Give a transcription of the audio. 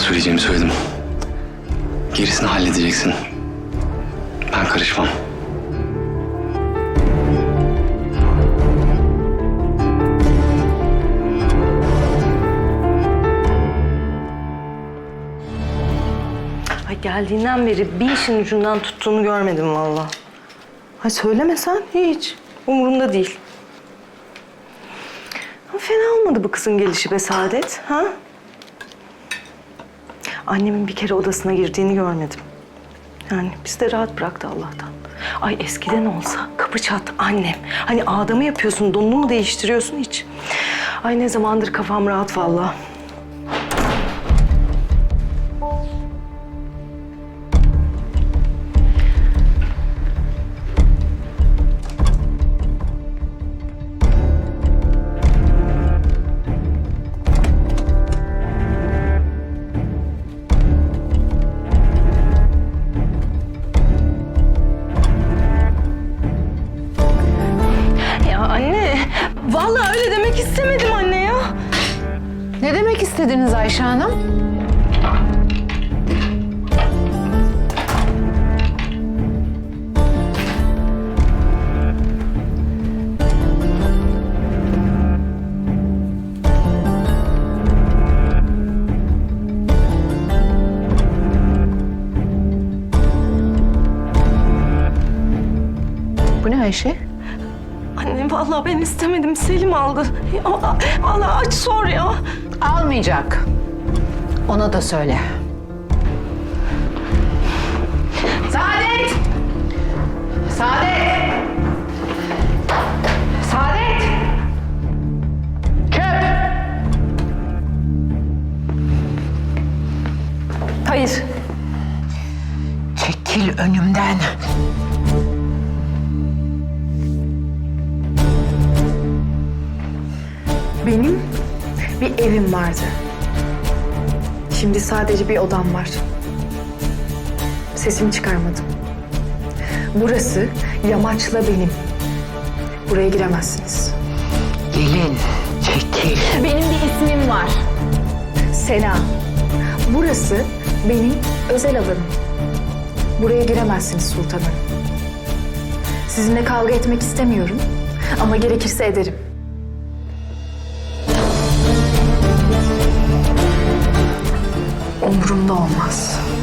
söyleyeceğimi söyledim. Gerisini halledeceksin. Ben karışmam. Ay geldiğinden beri bir işin ucundan tuttuğunu görmedim valla. Ay söylemesen hiç. Umurumda değil. Ama fena olmadı bu kızın gelişi be Saadet. Ha? Annemin bir kere odasına girdiğini görmedim. Yani biz de rahat bıraktı Allah'tan. Ay eskiden olsa kapı çat annem. Hani adamı yapıyorsun, donunu mu değiştiriyorsun hiç? Ay ne zamandır kafam rahat vallahi. Vallahi öyle demek istemedim anne ya. Ne demek istediniz Ayşe Hanım? Bu ne Ayşe? Anne vallahi ben istemedim, Selim aldı. Ya, vallahi aç sor ya. Almayacak. Ona da söyle. Saadet! Saadet! Saadet! Çöp! Hayır. Çekil önümden. Evim vardı. Şimdi sadece bir odam var. Sesimi çıkarmadım. Burası yamaçla benim. Buraya giremezsiniz. Gelin, çekil. Benim bir ismim var. Sena. Burası benim özel alanım. Buraya giremezsiniz sultanım. Sizinle kavga etmek istemiyorum ama gerekirse ederim. Olmaz.